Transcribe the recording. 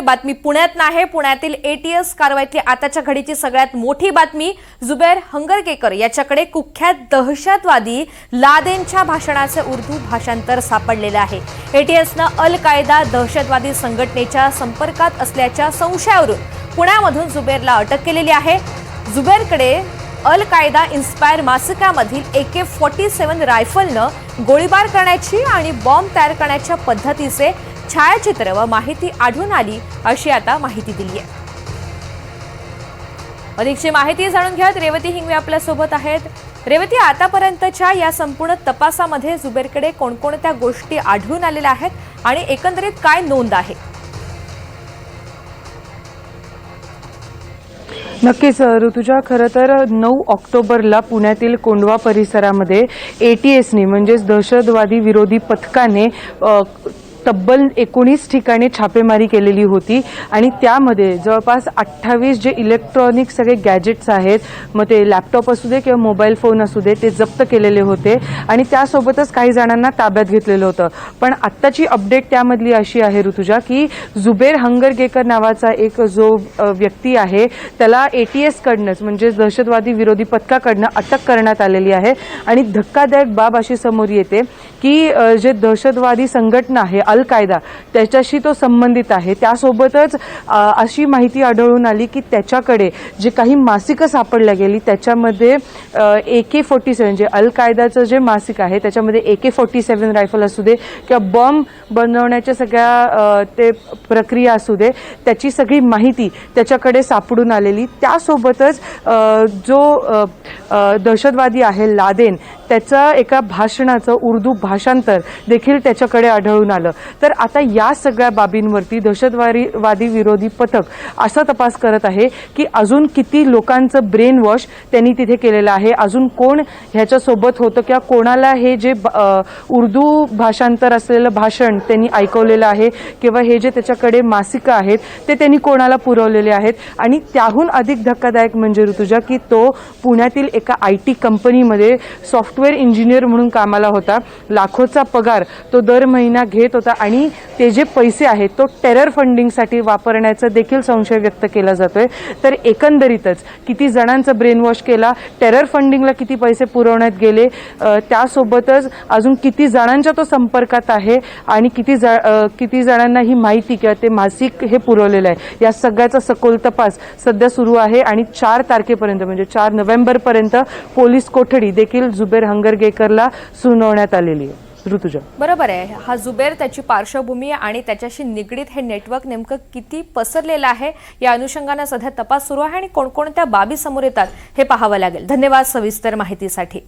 बातमी पुण्यात आहे पुण्यातील एटीएस कारवाईतली आताच्या घडीची सगळ्यात मोठी बातमी जुबेर हंगरकेकर याच्याकडे कुख्यात दहशतवादी लादेनच्या भाषणाचे उर्दू भाषांतर सापडलेलं आहे. एटीएसनं अल कायदा दहशतवादी संघटनेच्या संपर्कात असल्याच्या संशयावरून पुण्यामधून जुबेरला अटक केलेली आहे. जुबेरकडे अल कायदा इन्स्पायर मासिकामधील ए के फॉर्टी सेवन रायफलनं गोळीबार करण्याची आणि बॉम्ब तयार करण्याच्या पद्धतीचे छायाचित्र व माहिती आढळून आली अशी आता माहिती दिली आहे. अधिकची माहिती जाणून घ्यात रेवती हिंगवे आपल्यासोबत आहेत. रेवती आतापर्यंतच्या या संपूर्ण तपासामध्ये जुबेरकडे कोणकोणत्या गोष्टी आढळून आलेल्या आहेत आणि एकंदरीत काय नोंद आहे? नक्कीच ऋतुजा खरं तर नऊ ऑक्टोबरला पुण्यातील कोंडवा परिसरामध्ये ए टी एसनी म्हणजेच दहशतवादी विरोधी पथकाने तब्बल एकोणीस ठिकाणी छापेमारी केलेली होती. आणि त्यामध्ये जवळपास अठ्ठावीस जे इलेक्ट्रॉनिक सगळे गॅजेट्स आहेत मग ते लॅपटॉप असू दे किंवा मोबाईल फोन असू दे ते जप्त केलेले होते. आणि त्यासोबतच काही जणांना ताब्यात घेतलेलं होतं. पण आत्ताची अपडेट त्यामधली अशी आहे ऋतुजा की जुबेर हंगरगेकर नावाचा एक जो व्यक्ती आहे त्याला ए टी म्हणजे दहशतवादी विरोधी पथकाकडनं अटक करण्यात आलेली आहे. आणि धक्कादायक बाब अशी समोर येते की जे दहशतवादी संघटना आहे अल कायदा त्याच्याशी तो संबंधित आहे. त्यासोबतच अशी माहिती आढळून आली की त्याच्याकडे जे काही मासिकं सापडल्या गेली त्याच्यामध्ये ए के फोर्टी सेवन जे अल कायदाचं जे मासिक आहे त्याच्यामध्ये ए के फोर्टी सेवन रायफल असू दे किंवा बॉम्ब बनवण्याच्या सगळ्या ते प्रक्रिया असू दे त्याची सगळी माहिती त्याच्याकडे सापडून आलेली. त्यासोबतच जो दहशतवादी आहे लादेन त्याचं एका भाषणाचं उर्दू भाषांतर देखील त्याच्याकडे आढळून आलं. तर आता या सगळ्या बाबींवरती दहशतवादी वादी विरोधी पथक असा तपास करत आहे की अजून किती लोकांचं ब्रेन वॉश त्यांनी तिथे केलेलं आहे अजून कोण ह्याच्यासोबत होतं किंवा कोणाला हे जे ब- उर्दू भाषांतर असलेलं भाषण त्यांनी ऐकवलेलं आहे किंवा हे जे त्याच्याकडे मासिकं आहेत ते त्यांनी कोणाला पुरवलेले आहेत? आणि त्याहून अधिक धक्कादायक म्हणजे ऋतुजा की तो पुण्यातील एका आय टी कंपनीमध्ये सॉफ्टवेअर इंजिनियर म्हणून कामाला होता. लाखोचा पगार तो दर महिना घेत होता आणि ते जे पैसे आहेत तो टेरर फंडिंगसाठी वापरण्याचा देखील संशय व्यक्त केला जातोय. तर एकंदरीतच किती जणांचं ब्रेनवॉश केला टेरर फंडिंगला किती पैसे पुरवण्यात गेले त्यासोबतच अजून किती जणांच्या तो संपर्कात आहे आणि किती ज किती जणांना ही माहिती किंवा ते मासिक हे पुरवलेलं आहे. या सगळ्याचा सखोल तपास सध्या सुरू आहे आणि चार तारखेपर्यंत म्हणजे चार नोव्हेंबरपर्यंत पोलीस कोठडी देखील जुबेर हंगरगेकरला सुनावण्यात आलेली आहे. ऋतुजा. बरोबर आहे. हा जुबेर त्याची पार्श्वभूमी आणि त्याच्याशी निगडीत हे नेटवर्क नेमकं किती पसरलेलं आहे या अनुषंगानं सध्या तपास सुरू आहे आणि कोणकोणत्या बाबी समोर येतात हे पाहावं लागेल. धन्यवाद सविस्तर माहितीसाठी.